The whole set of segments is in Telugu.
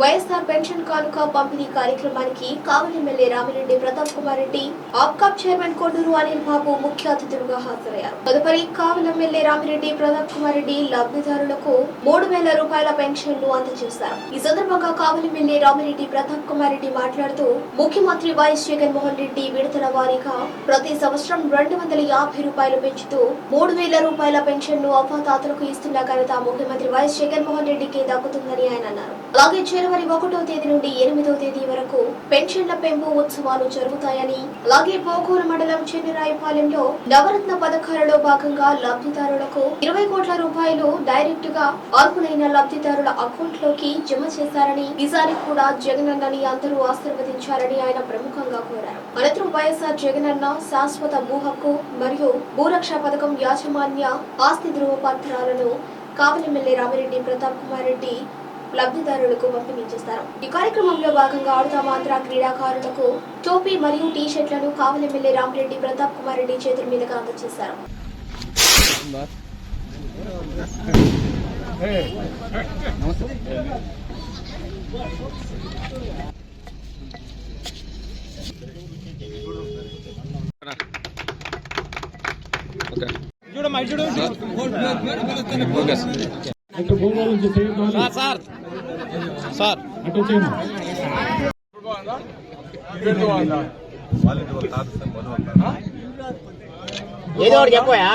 వైఎస్ఆర్ పెన్షన్ కానుక పంపిణీ కార్యక్రమానికి కావలి ఎమ్మెల్యే రామిరెడ్డి ప్రతాప్ కుమార్ రెడ్డి ఆప్కాప్ చైర్మన్ కొండూరు అనిల్ బాబు ముఖ్య అతిథులుగా హాజరయ్యారు. తదుపరి కావలి ఎమ్మెల్యే రామిరెడ్డి ప్రతాప్ కుమార్ రెడ్డి లబ్ధిదారులకు మూడు వేల రూపాయల పెన్షన్లు అందజేశారు. ఈ సందర్భంగా కావలి ఎమ్మెల్యే రామిరెడ్డి ప్రతాప్ కుమార్ రెడ్డి మాట్లాడుతూ ముఖ్యమంత్రి వైఎస్ జగన్మోహన్ రెడ్డి విడతల వారీగా ప్రతి సంవత్సరం రెండు వందల యాభై రూపాయలు పెంచుతూ మూడు వేల రూపాయల పెన్షన్ను అవ్వాతాతలకు ఇస్తున్న ఘనత ముఖ్యమంత్రి వైఎస్ జగన్మోహన్ రెడ్డికి దక్కుతుందని ఆయన అన్నారు. అలాగే జనవరి ఒకటో తేదీ నుండి ఎనిమిదో తేదీ వరకు పెన్షన్ల పెంపు ఉత్సవాలు జరుగుతాయని అలాగే పోకూరు మండలం చెన్నిరాయపాలెంలో నవరత్న పథకాలలో భాగంగా లబ్ధిదారులకు ఇరవై కోట్ల రూపాయలు డైరెక్ట్గా అర్హులైన లబ్ధిదారుల అకౌంట్లోకి జమ చేశారని ఈసారి కూడా జగనన్నని అందరూ ఆశీర్వదించాలని ఆయన ప్రముఖంగా కోరారు. అనంతరం వైఎస్ఆర్ జగనన్న శాశ్వత భూ హక్కు మరియు భూరక్ష పథకం యాజమాన్య ఆస్తి ధృవ పత్రాలను కావలి ఎమ్మెల్యే రామిరెడ్డి ప్రతాప్ కుమార్ రెడ్డి లబ్ధిదారులకు పంపిణీ చేస్తారు ఈ కార్యక్రమంలో భాగంగా ఆడుదాం ఆంధ్ర క్రీడాకారులకు టోపీ మరియు టీ షర్ట్లను కావలి ఎమ్మెల్యే రామిరెడ్డి ప్రతాప్ కుమార్ రెడ్డి చేతుల మీదుగా అందజేశారు. అటు నుంచి సార్ సార్. అటు ఏదో ఒకటి చెప్పయా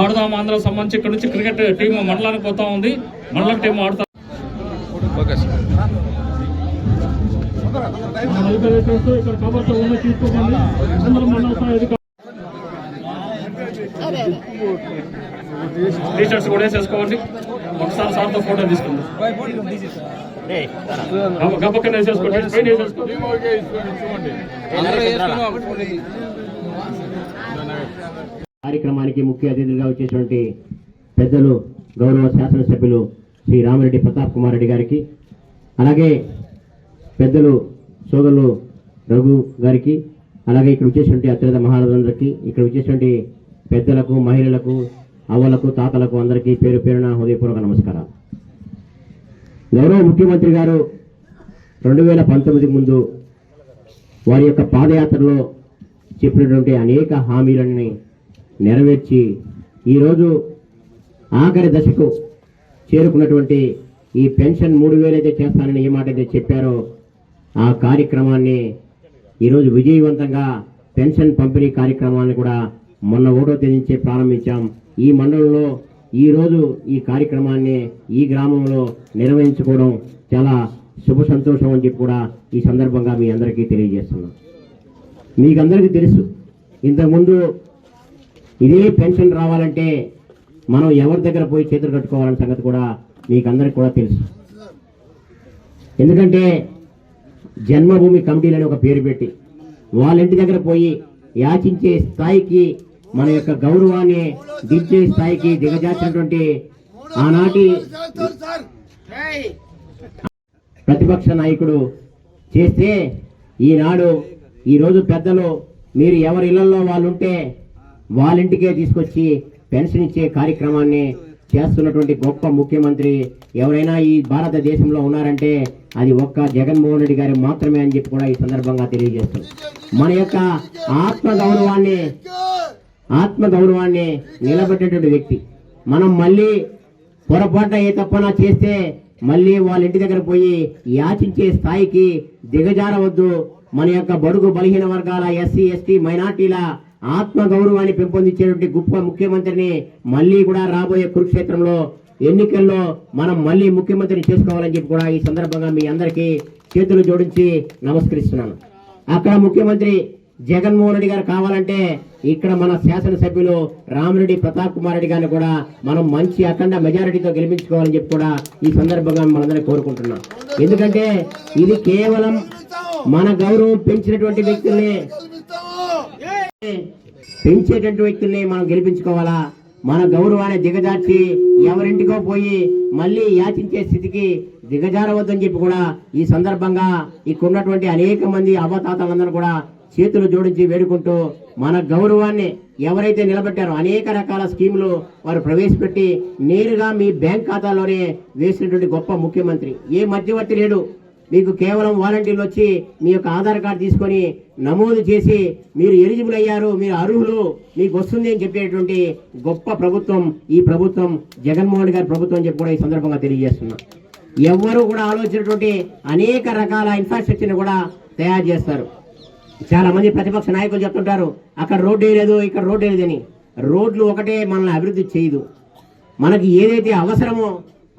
ఆడదాం ఆంధ్ర సంబంధించి ఇక్కడ నుంచి క్రికెట్ టీం మండలానికి పోతా ఉంది. మండలం టీం ఆడుతా ఓకే ఇక్కడ కవర్తో ఉన్న తీసుకోకండి అందరూ మండల స్థాయి కూడా వేసేసుకోండి. ఒకసారి సార్తో ఫోటో తీసుకుందాం. రేయ్, వేసేసుకోండి. పెయింట్ వేసేసుకోండి. కార్యక్రమానికి ముఖ్య అతిథులుగా వచ్చేటువంటి పెద్దలు గౌరవ శాసనసభ్యులు శ్రీ రామిరెడ్డి ప్రతాప్ కుమార్ రెడ్డి గారికి. అలాగే పెద్దలు సోదరులు రఘు గారికి అలాగే ఇక్కడ వచ్చేటువంటి అత్యంత మహారాజులందరికీ ఇక్కడ వచ్చేటువంటి పెద్దలకు మహిళలకు అవ్వలకు తాతలకు అందరికీ పేరు పేరున హృదయపూర్వక నమస్కారం గౌరవ ముఖ్యమంత్రి గారు రెండు వేల పంతొమ్మిదికి ముందు వారి యొక్క పాదయాత్రలో చెప్పినటువంటి అనేక హామీలని నెరవేర్చి ఈరోజు ఆఖరి దశకు చేరుకున్నటువంటి ఈ పెన్షన్ మూడు వేలైతే చేస్తానని ఏ మాట అయితే చెప్పారో ఆ కార్యక్రమాన్ని ఈరోజు విజయవంతంగా పెన్షన్ పంపిణీ కార్యక్రమాన్ని కూడా మొన్న ఒకటో తేదీ నుంచే ప్రారంభించాం. ఈ మండలంలో ఈరోజు ఈ కార్యక్రమాన్ని ఈ గ్రామంలో నిర్వహించుకోవడం చాలా శుభ సంతోషం అని చెప్పి కూడా ఈ సందర్భంగా మీ అందరికీ తెలియజేస్తున్నాం. మీకు అందరికీ తెలుసు ఇంతకుముందు ఇదే పెన్షన్ రావాలంటే మనం ఎవరి దగ్గర పోయి చేతులు కట్టుకోవాలనే సంగతి కూడా మీకు అందరికి కూడా తెలుసు. ఎందుకంటే జన్మభూమి కమిటీలని ఒక పేరు పెట్టి వాళ్ళ ఇంటి దగ్గర పోయి యాచించే స్థాయికి మన యొక్క గౌరవాన్ని దించే స్థాయికి దిగజార్చినటువంటి ఆనాటి ప్రతిపక్ష నాయకుడు చేస్తే ఈనాడు ఈరోజు పెద్దలు మీరు ఎవరి ఇళ్ళలో వాళ్ళు ఉంటే వాళ్ళ ఇంటికే తీసుకొచ్చి పెన్షన్ ఇచ్చే కార్యక్రమాన్ని చేస్తున్నటువంటి గొప్ప ముఖ్యమంత్రి ఎవరైనా ఈ భారతదేశంలో ఉన్నారంటే అది ఒక్క జగన్మోహన్ రెడ్డి గారు మాత్రమే అని చెప్పి కూడా ఈ సందర్భంగా తెలియజేస్తుంది మన యొక్క ఆత్మ గౌరవాన్ని ఆత్మ గౌరవాన్ని నిలబెట్టేటువంటి వ్యక్తి. మనం మళ్ళీ పొరపాటున ఏ తప్పనా చేస్తే మళ్ళీ వాళ్ళ ఇంటి దగ్గర పోయి యాచించే స్థాయికి దిగజారవద్దు. మన యొక్క బడుగు బలహీన వర్గాల ఎస్సీ ఎస్టీ మైనార్టీల ఆత్మ గౌరవాన్ని పెంపొందించేటువంటి గొప్ప ముఖ్యమంత్రిని మళ్ళీ కూడా రాబోయే కురుక్షేత్రంలో ఎన్నికల్లో మనం మళ్ళీ ముఖ్యమంత్రిని చేసుకోవాలని చెప్పి కూడా ఈ సందర్భంగా మీ అందరికీ చేతులు జోడించి నమస్కరిస్తున్నాను. అక్కడ ముఖ్యమంత్రి జగన్మోహన్ రెడ్డి గారు కావాలంటే ఇక్కడ మన శాసనసభ్యులు రామిరెడ్డి ప్రతాప్ కుమార్ రెడ్డి గారిని కూడా మనం మంచి అఖండ మెజారిటీతో గెలిపించుకోవాలని చెప్పి కూడా ఈ సందర్భంగా మనందరినీ కోరుకుంటున్నాం. ఎందుకంటే ఇది కేవలం మన గౌరవం పెంచినటువంటి వ్యక్తుల్ని పెంచేటువంటి వ్యక్తుల్ని మనం గెలిపించుకోవాలా? మన గౌరవాన్ని దిగజార్చి ఎవరింటికో పోయి మళ్ళీ యాచించే స్థితికి దిగజారవద్దని చెప్పి కూడా ఈ సందర్భంగా ఇక్కడ ఉన్నటువంటి అనేక మంది అవతాతలందరూ కూడా చేతులు జోడించి వేడుకుంటూ మన గౌరవాన్ని ఎవరైతే నిలబెట్టారో అనేక రకాల స్కీములు వారు ప్రవేశపెట్టి నేరుగా మీ బ్యాంక్ ఖాతాలోనే వేసినటువంటి గొప్ప ముఖ్యమంత్రి. ఏ మధ్యవర్తి లేడు. మీకు కేవలం వాలంటీర్లు వచ్చి మీ యొక్క ఆధార్ కార్డు తీసుకొని నమోదు చేసి మీరు ఎలిజిబుల్ అయ్యారు మీరు అర్హులు మీకు వస్తుంది అని చెప్పేటువంటి గొప్ప ప్రభుత్వం ఈ ప్రభుత్వం జగన్మోహన్ గారి ప్రభుత్వం అని చెప్పి కూడా ఈ సందర్భంగా తెలియజేస్తున్నా. ఎవ్వరూ కూడా ఆలోచించినటువంటి అనేక రకాల ఇన్ఫ్రాస్ట్రక్చర్ని కూడా తయారు చేస్తారు. చాలా మంది ప్రతిపక్ష నాయకులు చెప్తుంటారు అక్కడ రోడ్డు వేయలేదు ఇక్కడ రోడ్డు వేయలేదని రోడ్లు ఒకటే మనల్ని అభివృద్ధి చేయదు. మనకి ఏదైతే అవసరమో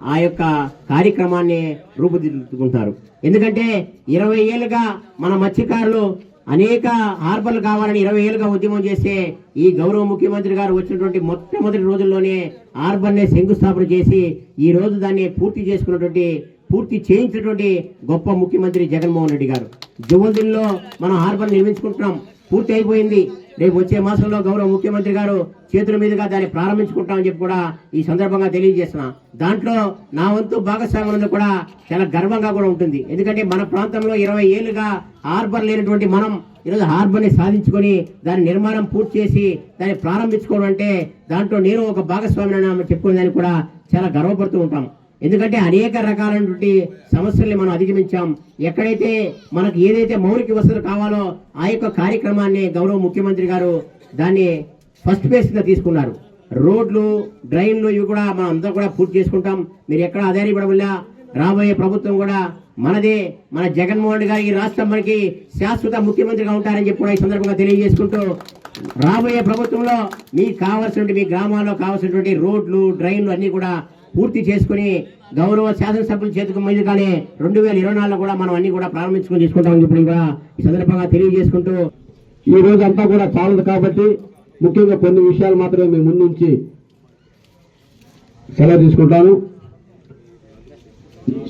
ఆ యొక్క కార్యక్రమాన్ని రూపుదిద్దుకుంటారు. ఎందుకంటే ఇరవై ఏళ్ళుగా మన మత్స్యకారులు అనేక హార్బర్లు కావాలని ఇరవై ఏళ్ళుగా ఉద్యమం చేస్తే ఈ గౌరవ ముఖ్యమంత్రి గారు వచ్చినటువంటి మొట్టమొదటి రోజుల్లోనే హార్బర్నే శంకుస్థాపన చేసి ఈ రోజు దాన్ని పూర్తి చేసుకున్నటువంటి పూర్తి చేయించినటువంటి గొప్ప ముఖ్యమంత్రి జగన్మోహన్ రెడ్డి గారు. జువల్దిల్లో మనం హార్బర్ నిర్మించుకుంటున్నాం. పూర్తి అయిపోయింది రేపు వచ్చే మాసంలో గౌరవ ముఖ్యమంత్రి గారు చేతుల మీదుగా దాన్ని ప్రారంభించుకుంటామని చెప్పి కూడా ఈ సందర్భంగా తెలియజేస్తున్నా. దాంట్లో నా వంతు భాగస్వామ్యం కూడా చాలా గర్వంగా కూడా ఉంటుంది. ఎందుకంటే మన ప్రాంతంలో ఇరవై ఏళ్ళుగా హార్బర్ లేనటువంటి మనం ఈరోజు హార్బర్ని సాధించుకొని దాని నిర్మాణం పూర్తి చేసి దాన్ని ప్రారంభించుకోవడం అంటే దాంట్లో నేను ఒక భాగస్వామిని చెప్పుకునే దానికి కూడా చాలా గర్వపడుతూ ఉంటాం ఎందుకంటే అనేక రకాలైనటువంటి సమస్యల్ని మనం అధిగమించాం. ఎక్కడైతే మనకు ఏదైతే మౌలిక వసతులు కావాలో ఆ యొక్క కార్యక్రమాన్ని గౌరవ ముఖ్యమంత్రి గారు దాన్ని ఫస్ట్ ఫేజ్గా తీసుకున్నారు. రోడ్లు డ్రైన్లు ఇవి కూడా మనం అంతా కూడా పూర్తి చేసుకుంటాం. మీరు ఎక్కడ ఆధారపడవల్ల? రాబోయే ప్రభుత్వం కూడా మనదే. మన జగన్మోహన్ గారు ఈ రాష్ట్రం మనకి శాశ్వత ముఖ్యమంత్రిగా ఉంటారని చెప్పి కూడా ఈ సందర్భంగా తెలియజేసుకుంటూ రాబోయే ప్రభుత్వంలో మీకు కావాల్సినటువంటి మీ గ్రామాల్లో కావాల్సినటువంటి రోడ్లు డ్రైన్లు అన్నీ కూడా పూర్తి చేసుకుని గౌరవ శాసనసభ్యుల చేతికి మీదుగానే రెండు వేల ఇరవై నాలుగులో కూడా మనం అన్ని కూడా ప్రారంభించుకొని తీసుకుంటామని చెప్పి కూడా ఈ సందర్భంగా తెలియజేసుకుంటూ ఈ రోజు అంతా కూడా చాలదు కాబట్టి ముఖ్యంగా కొన్ని విషయాలు మాత్రమే మేము ముందుంచి సెలవు తీసుకుంటాను.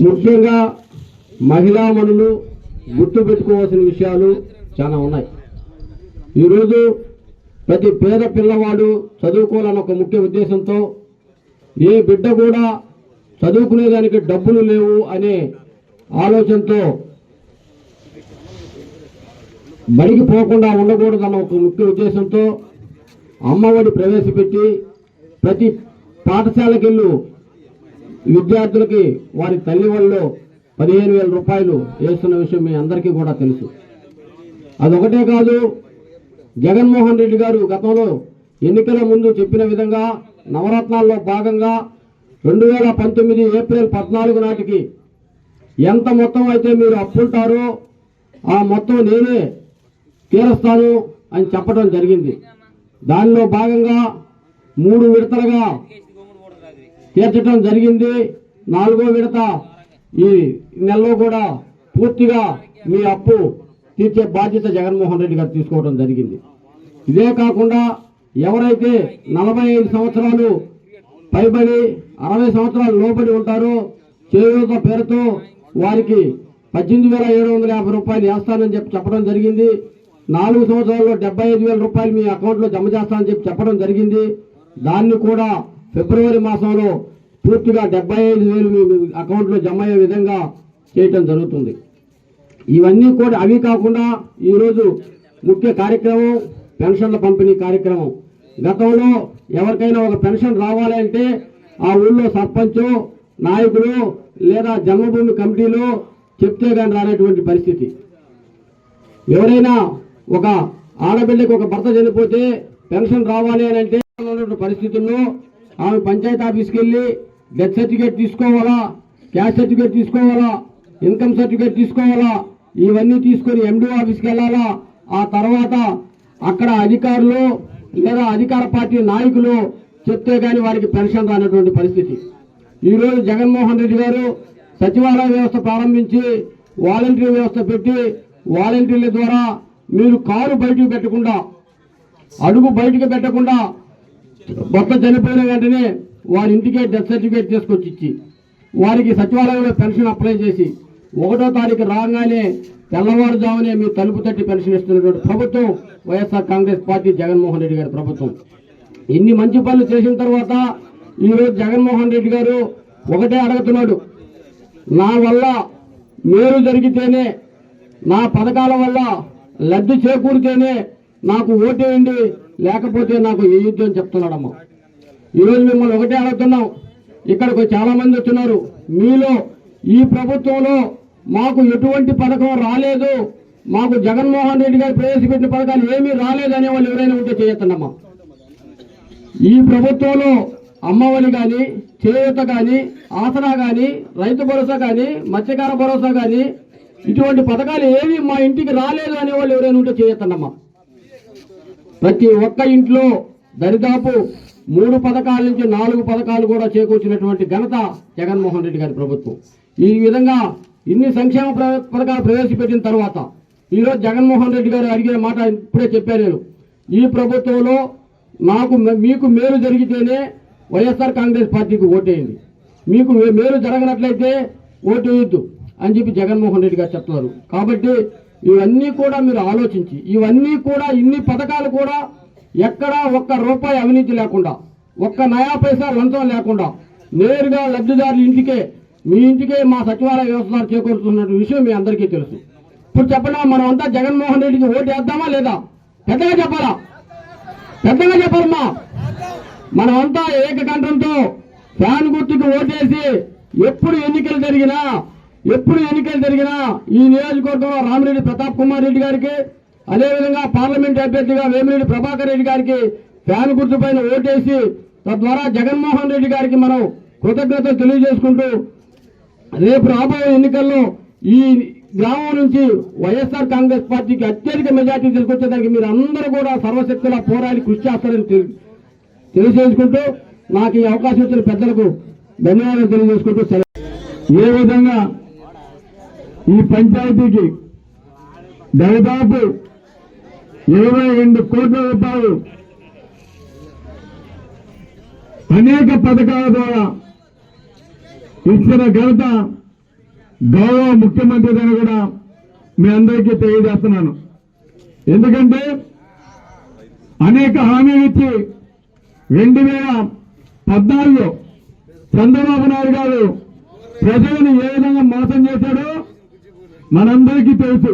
ముఖ్యంగా మహిళా మనులు గుర్తు పెట్టుకోవాల్సిన విషయాలు చాలా ఉన్నాయి. ఈరోజు ప్రతి పేద పిల్లవాడు చదువుకోవాలన్న ఒక ముఖ్య ఉద్దేశంతో ఏ బిడ్డ కూడా చదువుకునేదానికి డబ్బులు లేవు అనే ఆలోచనతో బడికి పోకుండా ఉండకూడదన్న ఒక ముఖ్య ఉద్దేశంతో అమ్మఒడి ప్రవేశపెట్టి ప్రతి పాఠశాలకెళ్ళు విద్యార్థులకి వారి తల్లి వాళ్ళు పదిహేను వేల రూపాయలు వేస్తున్న విషయం మీ అందరికీ కూడా తెలుసు. అదొకటే కాదు జగన్మోహన్ రెడ్డి గారు గతంలో ఎన్నికల ముందు చెప్పిన విధంగా నవరత్నాల్లో భాగంగా రెండు వేల పంతొమ్మిది ఏప్రిల్ పద్నాలుగు నాటికి ఎంత మొత్తం అయితే మీరు అప్పుంటారో ఆ మొత్తం నేనే తీరుస్తాను అని చెప్పడం జరిగింది. దానిలో భాగంగా మూడు విడతలుగా తీర్చడం జరిగింది. నాలుగో విడత ఈ నెలలో కూడా పూర్తిగా మీ అప్పు తీర్చే బాధ్యత జగన్మోహన్ రెడ్డి గారు తీసుకోవడం జరిగింది. ఇదే కాకుండా ఎవరైతే నలభై ఐదు సంవత్సరాలు పైబడి అరవై సంవత్సరాలు లోబడి ఉంటారో చేయూత పేరుతో వారికి పద్దెనిమిది వేల ఏడు వందల యాభై రూపాయలు వేస్తానని చెప్పి చెప్పడం జరిగింది. నాలుగు సంవత్సరాల్లో డెబ్బై ఐదు వేల రూపాయలు మీ అకౌంట్లో జమ చేస్తానని చెప్పి చెప్పడం జరిగింది. దాన్ని కూడా ఫిబ్రవరి మాసంలో పూర్తిగా డెబ్బై ఐదు వేలు మీ మీ అకౌంట్లో జమ అయ్యే విధంగా చేయటం జరుగుతుంది. ఇవన్నీ కూడా అవి కాకుండా ఈరోజు ముఖ్య కార్యక్రమం పెన్షన్ల పంపిణీ కార్యక్రమం. గతంలో ఎవరికైనా ఒక పెన్షన్ రావాలి అంటే ఆ ఊళ్ళో సర్పంచ్ నాయకులు లేదా జన్మభూమి కమిటీలు చెప్తే కానీ రానటువంటి పరిస్థితి. ఎవరైనా ఒక ఆడబిడ్డకి ఒక భర్త చనిపోతే పెన్షన్ రావాలి అని అంటే ఉన్నటువంటి పరిస్థితుల్లో ఆమె పంచాయతీ ఆఫీస్కి వెళ్ళి డెత్ సర్టిఫికేట్ తీసుకోవాలా క్యాష్ సర్టిఫికేట్ తీసుకోవాలా ఇన్కమ్ సర్టిఫికేట్ తీసుకోవాలా ఇవన్నీ తీసుకొని ఎండి ఆఫీస్కి వెళ్ళాలా ఆ తర్వాత అక్కడ అధికారులు లేదా అధికార పార్టీ నాయకులు చెప్తే గాని వారికి పెన్షన్ రానటువంటి పరిస్థితి. ఈ రోజు జగన్మోహన్ రెడ్డి గారు సచివాలయ వ్యవస్థ ప్రారంభించి వాలంటీర్ వ్యవస్థ పెట్టి వాలంటీర్ల ద్వారా మీరు కారు బయటకు పెట్టకుండా అడుగు బయటకు పెట్టకుండా భర్త చనిపోయిన వెంటనే వారి ఇంటికే డెత్ సర్టిఫికేట్ తీసుకొచ్చి ఇచ్చి వారికి సచివాలయంలో పెన్షన్ అప్లై చేసి ఒకటో తారీఖు రాగానే తెల్లవారుజామునే మీ తలుపు తట్టి పెన్షన్ ఇస్తున్నటువంటి ప్రభుత్వం Y S R Congress party Jaganmohan Reddy గారి ప్రభుత్వం. ఇన్ని మంచి పనులు చేసిన తర్వాత ఈరోజు జగన్మోహన్ రెడ్డి గారు ఒకటే అడుగుతున్నాడు. నా వల్ల మేలు జరిగితేనే నా పథకాల వల్ల లబ్ధి చేకూరితేనే నాకు ఓటేయండి లేకపోతే నాకు వేయొద్దు అని చెప్తున్నాడమ్మా. ఈరోజు మిమ్మల్ని ఒకటే అడుగుతున్నాం. ఇక్కడికి చాలా మంది వచ్చినారు మీలో ఈ ప్రభుత్వంలో మాకు ఎటువంటి పథకం రాలేదు. మాకు జగన్మోహన్ రెడ్డి గారు ప్రవేశపెట్టిన పథకాలు ఏమీ రాలేదు అనే వాళ్ళు ఎవరైనా ఉంటే చేయొద్దమ్మా ఈ ప్రభుత్వంలో అమ్మఒడి కానీ చేయూత కానీ ఆసరా కానీ రైతు భరోసా కానీ మత్స్యకార భరోసా కానీ ఇటువంటి పథకాలు ఏవి మా ఇంటికి రాలేదు అనే వాళ్ళు ఎవరైనా ఉంటే చేయొద్దమ్మా ప్రతి ఒక్క ఇంట్లో దరిదాపు మూడు పథకాల నుంచి నాలుగు పథకాలు కూడా చేకూర్చినటువంటి ఘనత జగన్మోహన్ రెడ్డి గారి ప్రభుత్వం. ఈ విధంగా ఇన్ని సంక్షేమ పథకాలు ప్రవేశపెట్టిన తర్వాత ఈరోజు జగన్మోహన్ రెడ్డి గారు అడిగిన మాట ఇప్పుడే చెప్పాను నేను. ఈ ప్రభుత్వంలో నాకు మీకు మేలు జరిగితేనే వైఎస్ఆర్ కాంగ్రెస్ పార్టీకి ఓటేయండి. మీకు మేలు జరగనట్లయితే ఓటు అని చెప్పి జగన్మోహన్ రెడ్డి గారు చెప్తున్నారు. కాబట్టి ఇవన్నీ కూడా మీరు ఆలోచించి ఇవన్నీ కూడా ఇన్ని పథకాలు కూడా ఎక్కడా ఒక్క రూపాయి అవినీతి లేకుండా ఒక్క నయా పైసా లంచం లేకుండా నేరుగా లబ్ధిదారుల ఇంటికే మీ ఇంటికే మా సచివాలయ వ్యవస్థ చేకూరుతున్న విషయం మీ అందరికీ తెలుసు. ఇప్పుడు చెప్పండి మనం అంతా జగన్మోహన్ రెడ్డికి ఓటు వేద్దామా లేదా? పెద్దగా చెప్పాలా? పెద్దగా చెప్పాలమ్మా మనమంతా ఏకకంఠంతో ఫ్యాన్ గుర్తుకు ఓటేసి ఎప్పుడు ఎన్నికలు జరిగినా ఎప్పుడు ఎన్నికలు జరిగినా ఈ నియోజకవర్గంలో రామిరెడ్డి ప్రతాప్ కుమార్ రెడ్డి గారికి అదేవిధంగా పార్లమెంట్ అభ్యర్థిగా వేమిరెడ్డి ప్రభాకర్ రెడ్డి గారికి ఫ్యాన్ గుర్తు పైన ఓటేసి తద్వారా జగన్మోహన్ రెడ్డి గారికి మనం కృతజ్ఞతలు తెలియజేసుకుంటూ రేపు రాబోయే ఎన్నికల్లో ఈ గ్రామం నుంచి వైఎస్ఆర్ కాంగ్రెస్ పార్టీకి అత్యధిక మెజార్టీ తీసుకొచ్చేదానికి మీరు అందరూ కూడా సర్వశక్తుల పోరాడి కృషి చేస్తారని తెలియజేసుకుంటూ నాకు ఈ అవకాశం ఇచ్చిన పెద్దలకు ధన్యవాదాలు తెలియజేసుకుంటూ సెలవు. ఏ విధంగా ఈ పంచాయతీకి దాదాపు ఇరవై రెండు కోట్ల రూపాయలు అనేక పథకాల ద్వారా ఇచ్చిన ఘనత గౌరవ ముఖ్యమంత్రి అని కూడా మీ అందరికీ తెలియజేస్తున్నాను. ఎందుకంటే అనేక హామీలు ఇచ్చి రెండు వేల పద్నాలుగులో చంద్రబాబు నాయుడు గారు ప్రజలను ఏ విధంగా మోసం చేశాడో మనందరికీ తెలుసు.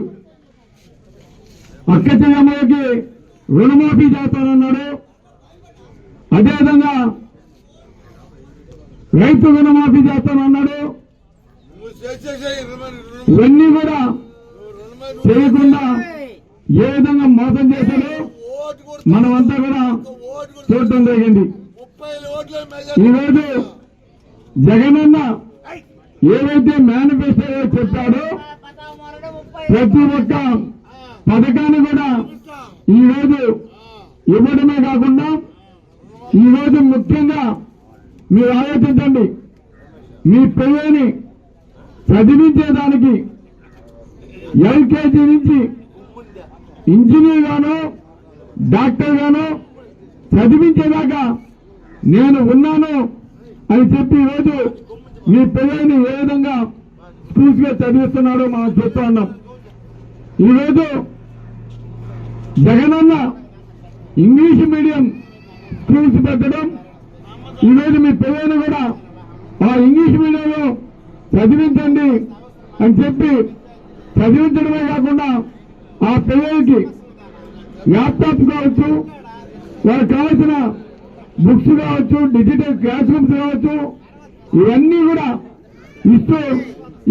అక్క చెల్లమ్మలకి రుణమాఫీ చేస్తానన్నాడు. అదేవిధంగా రైతు రుణమాఫీ చేస్తానన్నాడు. ఇవన్నీ కూడా చేయకుండా ఏ విధంగా మోసం చేశాడో మనమంతా కూడా చూడటం జరిగింది. ఈరోజు జగనన్న ఏవైతే మేనిఫెస్టోలో చెప్పాడో ప్రతి ఒక్క పథకాన్ని కూడా ఈ రోజు ఇవ్వడమే కాకుండా ఈ రోజు ముఖ్యంగా మీరు ఆలోచించండి. మీ పిల్లల్ని చదివించేదానికి ఎల్కేజీ నుంచి ఇంజనీర్ గాను డాక్టర్ గాను చదివించేదాకా నేను ఉన్నాను అని చెప్పి ఈరోజు మీ పిల్లల్ని ఏ విధంగా స్కూల్స్గా చదివిస్తున్నాడో మనం చూస్తా ఉన్నాం. ఈరోజు జగనన్న ఇంగ్లీష్ మీడియం స్కూల్స్ పెట్టడం ఈరోజు మీ పిల్లలను కూడా ఆ ఇంగ్లీష్ మీడియంలో చదివించండి అని చెప్పి చదివించడమే కాకుండా ఆ పిల్లలకి ల్యాప్టాప్ కావచ్చు వాళ్ళకి కావాల్సిన బుక్స్ కావచ్చు డిజిటల్ క్లాస్ రూమ్స్ కావచ్చు ఇవన్నీ కూడా ఇస్తూ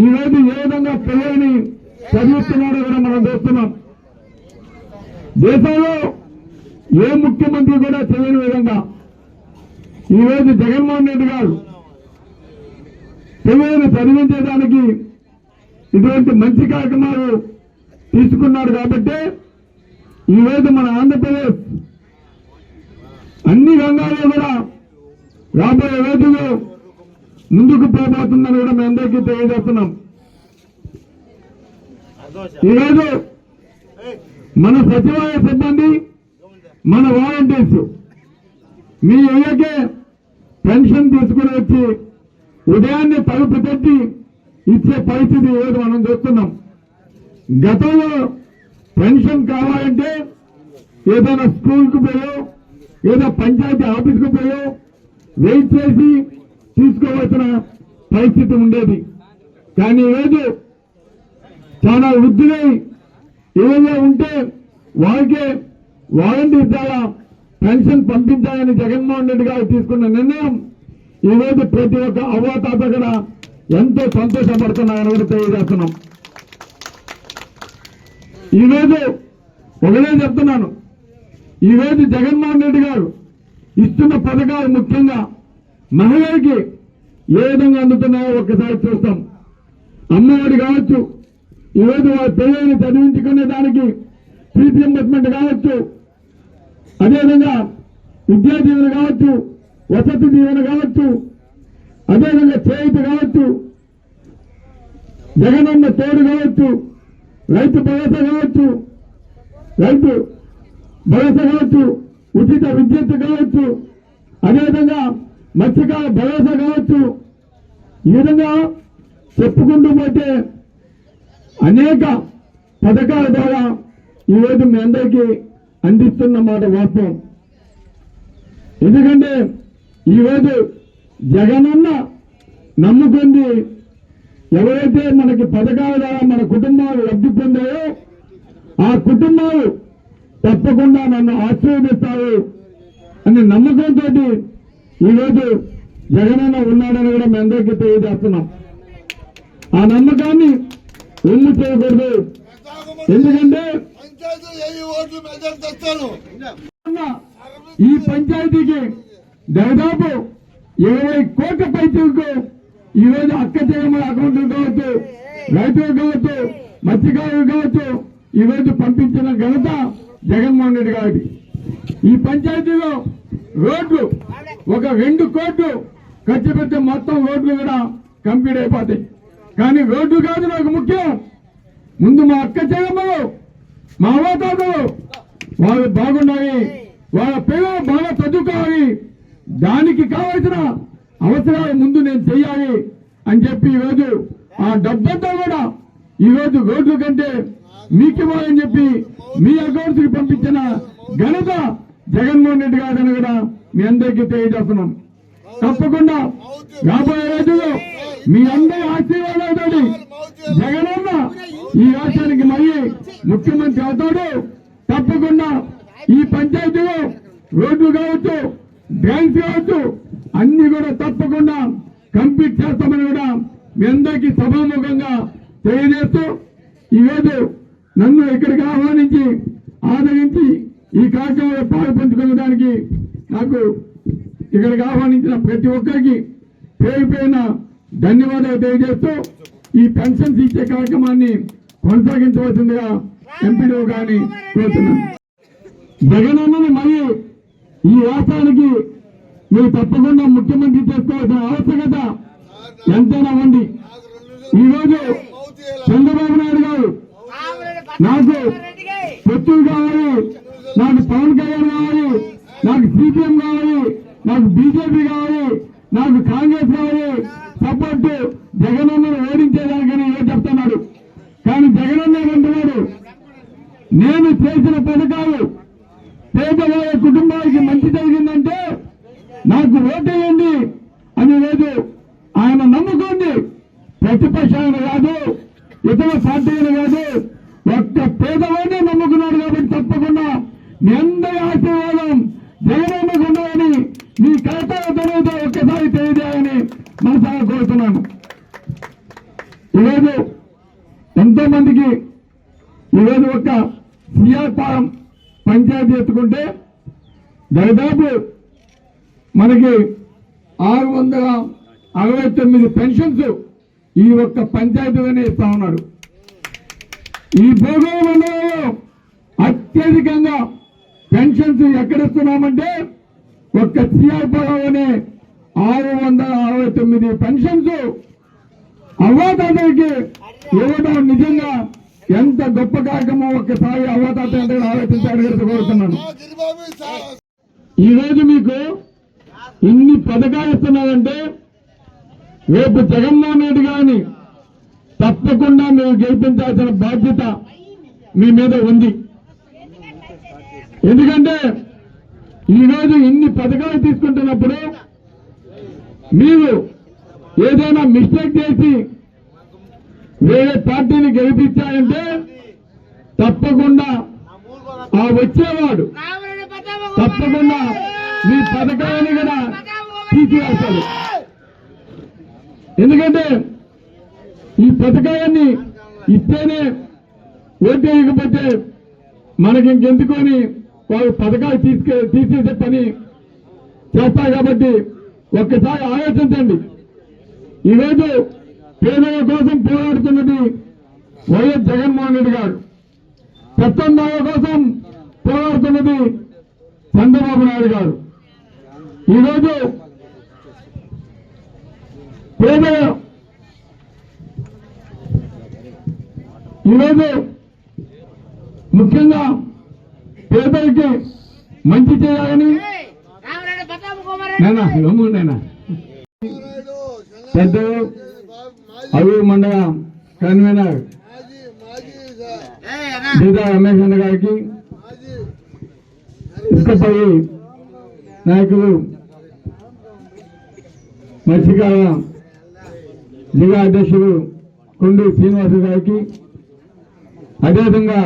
ఈరోజు ఏ విధంగా పిల్లల్ని చదివిస్తున్నాడో కూడా మనం చూస్తున్నాం. దేశంలో ఏ ముఖ్యమంత్రి కూడా చేయని విధంగా ఈ రోజు జగన్మోహన్ రెడ్డి గారు పిల్లలను చదివించేదానికి ఇటువంటి మంచి కార్యక్రమాలు తీసుకున్నాడు కాబట్టి ఈ రోజు మన ఆంధ్రప్రదేశ్ అన్ని రంగాల్లో కూడా రాబోయే రోజుల్లో ముందుకు పోబోతుందని కూడా మేము అందరికీ తెలియజేస్తున్నాం. ఈరోజు మన సచివాలయ సిబ్బంది మన వాలంటీర్స్ మీ ఇళ్ళకే పెన్షన్ తీసుకుని వచ్చి ఉదయాన్నే తలుపు తట్టి ఇచ్చే పరిస్థితి ఈరోజు మనం చూస్తున్నాం. గతంలో పెన్షన్ కావాలంటే ఏదైనా స్కూల్కు పోయో ఏదో పంచాయతీ ఆఫీస్కు పోయో వెయిట్ చేసి తీసుకోవాల్సిన పరిస్థితి ఉండేది. కానీ ఈరోజు చాలా వృద్ధులై ఏదో ఉంటే వాళ్ళకే వాలంటీర్ ద్వారా పెన్షన్ పంపించాలని జగన్మోహన్ రెడ్డి గారు తీసుకున్న నిర్ణయం ఈ రోజు ప్రతి ఒక్క అవ్వాతాత కూడా ఎంతో సంతోషపడుతున్నాయని కూడా తెలియజేస్తున్నాం. ఈరోజు ఒకటే చెప్తున్నాను. ఈరోజు జగన్మోహన్ రెడ్డి గారు ఇస్తున్న పథకాలు ముఖ్యంగా మహిళలకి ఏ విధంగా అందుతున్నాయో ఒక్కసారి చూస్తాం. అమ్మఒడి కావచ్చు ఈరోజు వాళ్ళ పిల్లల్ని చదివించుకునే దానికి ఫీజు రింబర్స్మెంట్ కావచ్చు అదేవిధంగా విద్యా దీవెన కావచ్చు వసతి దీవెన కావచ్చు అదేవిధంగా చేయుత కావచ్చు జగనన్న తోడు కావచ్చు రైతు భరోసా కావచ్చు రైతు భరోసా కావచ్చు ఉచిత విద్యుత్ కావచ్చు అదేవిధంగా మత్స్యకాల భరోసా కావచ్చు. ఈ విధంగా చెప్పుకుంటూ పోతే అనేక పథకాల ద్వారా ఈరోజు మీ అందరికీ అందిస్తున్న మాట వాస్తవం. ఎందుకంటే ఈరోజు జగనన్న నమ్ముకుంది ఎవరైతే మనకి పథకాల ద్వారా మన కుటుంబాలు లబ్ధి పొందాయో ఆ కుటుంబాలు తప్పకుండా నన్ను ఆశీర్వదిస్తారు అనే నమ్మకంతో ఈరోజు జగనన్న ఉన్నాడని కూడా మీ అందరికీ తెలియజేస్తున్నాం. ఆ నమ్మకాన్ని ఒమ్ము చేయకూడదు. ఎందుకంటే వెయ్యి ఓట్లు తెస్తాను ఈ పంచాయతీకి దాదాపు ఇరవై కోట్ల పైచలకు ఈ రోజు అక్క చేయమని అకౌంట్లు కావచ్చు రైతులు కావచ్చు మత్స్యకారులు కావచ్చు ఈ రోజు పంపించిన ఘనత జగన్మోహన్ రెడ్డి గారికి ఈ పంచాయతీలో రోడ్లు ఒక రెండు కోట్లు ఖర్చు పెడితే మొత్తం రోడ్లు కూడా కంప్లీట్ అయిపోతాయి. కానీ రోడ్లు కాదు నాకు ముఖ్యం. ముందు మా అక్క చెల్లెమ్మలు మా అవతారు వాళ్ళు బాగుండాలి వాళ్ళ పిల్లలు బాగా చదువుకోవాలి. దానికి కావలసిన అవసరాలు ముందు నేను చెయ్యాలి అని చెప్పి ఈరోజు ఆ డబ్బంతా కూడా ఈరోజు రోడ్ల కంటే మీకు ఇవ్వాలని చెప్పి మీ అకౌంట్స్కి పంపించిన ఘనత జగన్మోహన్ రెడ్డి గారిని కూడా మీ అందరికీ తెలియజేస్తున్నాం. తప్పకుండా రాబోయే రోజుల్లో మీ అందరి ఆశీర్వాదాలు జగనన్న ఈ రాష్ట్రానికి మళ్ళీ ముఖ్యమంత్రి అవుతాడు. తప్పకుండా ఈ పంచాయతీలో రోడ్లు కావచ్చు డ్యాన్స్ కావచ్చు అన్ని కూడా తప్పకుండా కంప్లీట్ చేస్తామని కూడా మీ అందరికీ సభాముఖంగా తెలియజేస్తూ ఈరోజు నన్ను ఇక్కడికి ఆహ్వానించి ఆదరించి ఈ కార్యక్రమంలో పాలు నాకు ఇక్కడికి ఆహ్వానించిన ప్రతి ఒక్కరికి పేరు పేరున ధన్యవాదాలు తెలియజేస్తూ ఈ పెన్షన్స్ ఇచ్చే కార్యక్రమాన్ని కొనసాగించవలసిందిగా ఎంపీడీ గారిని కోరుతున్నాను. జగనన్నని మళ్ళీ ఈ రాష్ట్రానికి మీరు తప్పకుండా ముఖ్యమంత్రి చేసుకోవాల్సిన ఆవశ్యకత ఎంతైనా ఉంది. ఈరోజు చంద్రబాబు నాయుడు గారు నాకు పొత్తులు కావాలి నాకు పవన్ కళ్యాణ్ కావాలి నాకు సిపిఎం కావాలి నాకు బీజేపీ కావాలి నాకు కాంగ్రెస్ కావాలి సపోర్ట్ జగనన్నను ఓడించేదానికని ఏదో చెప్తున్నాడు కానీ జగనన్న అంటున్నాడు నేను చేసిన పథకాలు పేదవాళ్ళ కుటుంబానికి మంచి జరిగిందంటే నాకు ఓటేయండి అని రోజు ఆయన నమ్ముకోండి ప్రతిపక్షాలను కాదు ఇతర పార్టీలు కాదు ఒక్క పేదవాడిని నమ్ముకున్నాడు కాబట్టి తప్పకుండా మీ అందరి ఆశీర్వాదం జగనన్నకు ఉండాలని మీ కర్తవ్యతనైతే ఒక్కసారి తెలియజేయాలని మనసారా కోరుతున్నాను ఈరోజు ఎంతో మందికి ఈరోజు ఒక సిఆర్పారం పంచాయతీ ఎత్తుకుంటే దాదాపు మనకి ఆరు వందల అరవై తొమ్మిది పెన్షన్స్ ఈ ఒక్క పంచాయతీలోనే ఇస్తా ఉన్నాడు. ఈ భోగోళ మండలంలో అత్యధికంగా పెన్షన్స్ ఎక్కడిస్తున్నామంటే ఒక్క సిఆర్పురంలోనే ఆరు వందల అరవై తొమ్మిది పెన్షన్స్ అవ్వాతాతలకి ఇవ్వడం నిజంగా ఎంత గొప్ప కార్యక్రమం ఒక్కసారి అవ్వాతాత అంటే ఆలోచించాలని కోరుతున్నాను. గిరిబాబు ఈ రోజు మీకు ఇన్ని పథకాలు ఇస్తున్నారంటే రేపు జగన్మోహన్ రెడ్డి గారిని తప్పకుండా మేము గెలిపించాల్సిన బాధ్యత మీ మీద ఉంది. ఎందుకంటే ఈరోజు ఇన్ని పథకాలు తీసుకుంటున్నప్పుడు మీరు ఏదైనా మిస్టేక్ చేసి వేరే పార్టీని గెలిపించారంటే తప్పకుండా ఆ వచ్చేవాడు తప్పకుండా మీ పథకాన్ని కూడా తీసివేస్తాడు. ఎందుకంటే ఈ పథకాన్ని ఇస్తేనే ఓటేయకపోతే మనకి ఇంకెందుకొని వాళ్ళు పథకాలు తీసుకే తీసేసే పని చేస్తారు కాబట్టి ఒక్కసారి ఆలోచించండి. ఈరోజు పేదల కోసం పోరాడుతున్నది వైఎస్ జగన్మోహన్ రెడ్డి గారు. పెత్తందాల కోసం పోరాడుతున్నది చంద్రబాబు నాయుడు గారు. ఈరోజు పేద ఈరోజు ముఖ్యంగా పేదలకి మంచి చేయాలని నేనా నేనా పెద్ద అవి మండల కన్వీనర్ సీతా రమేష్ అన్న గారికి మాజీ ఇసుకపల్లి నాయకులు మత్స్యకాల జిల్లా అధ్యక్షులు కొండు శ్రీనివాస గారికి అదేవిధంగా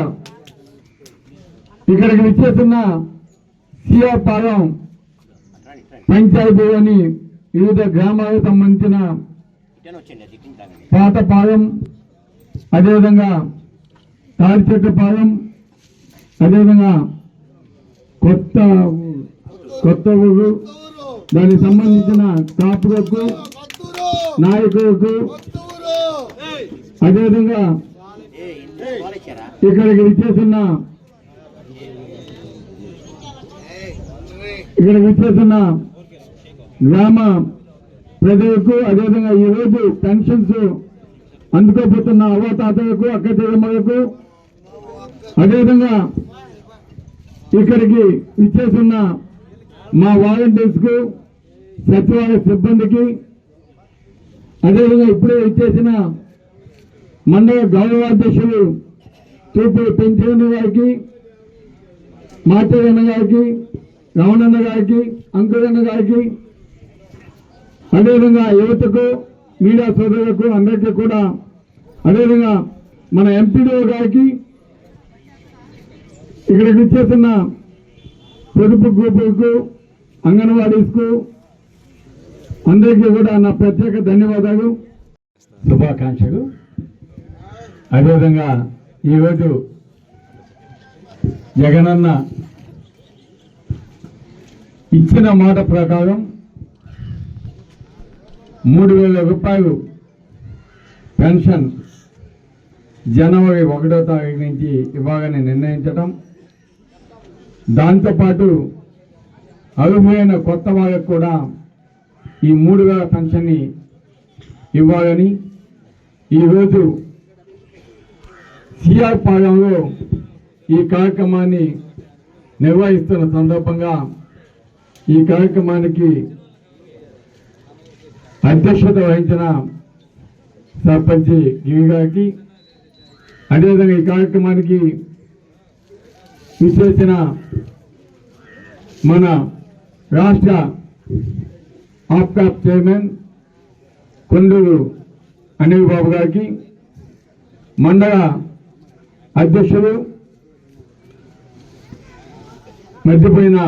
ఇక్కడికి విచ్చేస్తున్న సిఆర్ పాలెం పంచాయతీలోని వివిధ గ్రామాలకు సంబంధించిన పాత పాలెం అదేవిధంగా తాడిచెట్ల పాతపాలెం అదేవిధంగా అదేవిధంగా కొత్త కొత్త ఊరు దానికి సంబంధించిన కాపులకు నాయకులకు అదేవిధంగా ఇక్కడికి విచ్చేస్తున్న ఇక్కడికి విచ్చేస్తున్న గ్రామ ప్రజలకు అదేవిధంగా ఈ రోజు పెన్షన్స్ అందుకోబోతున్న అవ్వతాతలకు అక్క చెల్లెమ్మలకు అదేవిధంగా ఇక్కడికి ఇచ్చేసిన మా వాలంటీర్స్కు సచివాలయ సిబ్బందికి అదేవిధంగా ఇప్పుడే ఇచ్చేసిన మండల గౌరవాధ్యక్షులు తూపూరు పెంచిన గారికి మాచరన్న గారికి రమణన్న గారికి అంకురన్న గారికి అదేవిధంగా యువతకు మీడియా సోదరులకు అందరికీ కూడా అదేవిధంగా మన ఎంపీడీఓ గారికి ఇక్కడికి ఇచ్చేసిన పొదుపు గ్రూపులకు అంగన్వాడీస్కు అందరికీ కూడా నా ప్రత్యేక ధన్యవాదాలు. శుభాకాంక్షలు. అదేవిధంగా ఈరోజు జగనన్న ఇచ్చిన మాట ప్రకారం మూడు వేల రూపాయలు పెన్షన్ జనవరి ఒకటో తారీఖు నుంచి ఇవ్వాలని నిర్ణయించడం దాంతోపాటు అర్హులైన కొత్త వాళ్ళకు కూడా ఈ మూడు వేల పెన్షన్ని ఇవ్వాలని ఈరోజు సిఆర్ పాలెంలో ఈ కార్యక్రమాన్ని నిర్వహిస్తున్న సందర్భంగా ఈ కార్యక్రమానికి అధ్యక్షత వహించిన సర్పంచ్ గిరి గారికి అదేవిధంగా ఈ కార్యక్రమానికి విచ్చేసిన మన రాష్ట్ర ఆప్కాప్ చైర్మన్ కొండూరు అనిల్ బాబు గారికి మండల అధ్యక్షులు మధ్యపోయిన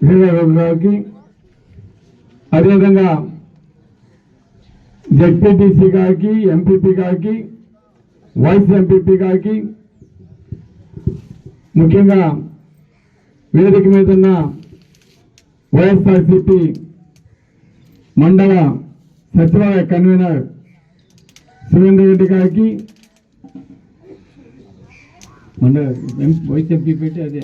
వీరబాబు గారికి అదేవిధంగా జడ్పీటీసీ గారికి ఎంపీపీ గారికి వైస్ ఎంపీపీ గారికి ముఖ్యంగా వేదిక మీద ఉన్న వైఎస్ఆర్సీపీ మండల సచివాలయ కన్వీనర్ సురేందర్ రెడ్డి గారికి మండల ఎం- వైస్ ఎంపీ పెట్టి అదే.